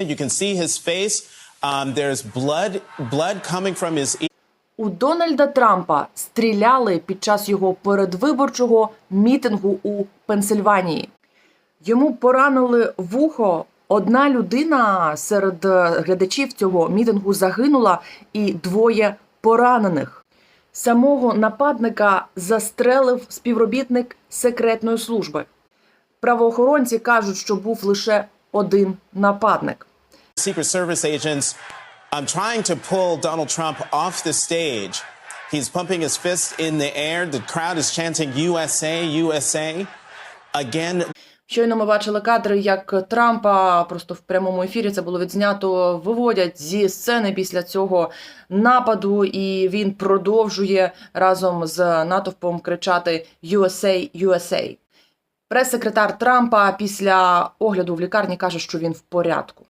You can see his face. Um, there's blood, blood coming from his. У Дональда Трампа стріляли під час його передвиборчого мітингу у Пенсильванії. Йому поранили вухо. Одна людина серед е, глядачів цього мітингу загинула, і двоє поранених. Самого нападника застрелив співробітник секретної служби. Правоохоронці кажуть, що був лише один нападник. Secret Service agents um, trying to pull Donald Trump off the stage. He's pumping his fist in the air. The crowd is chanting USA, USA. Again, Щойно ми бачили кадри, як Трампа просто в прямому ефірі це було відзнято. Виводять зі сцени після цього нападу, і він продовжує разом з натовпом кричати USA, USA. Прес-секретар Трампа після огляду в лікарні каже, що він в порядку.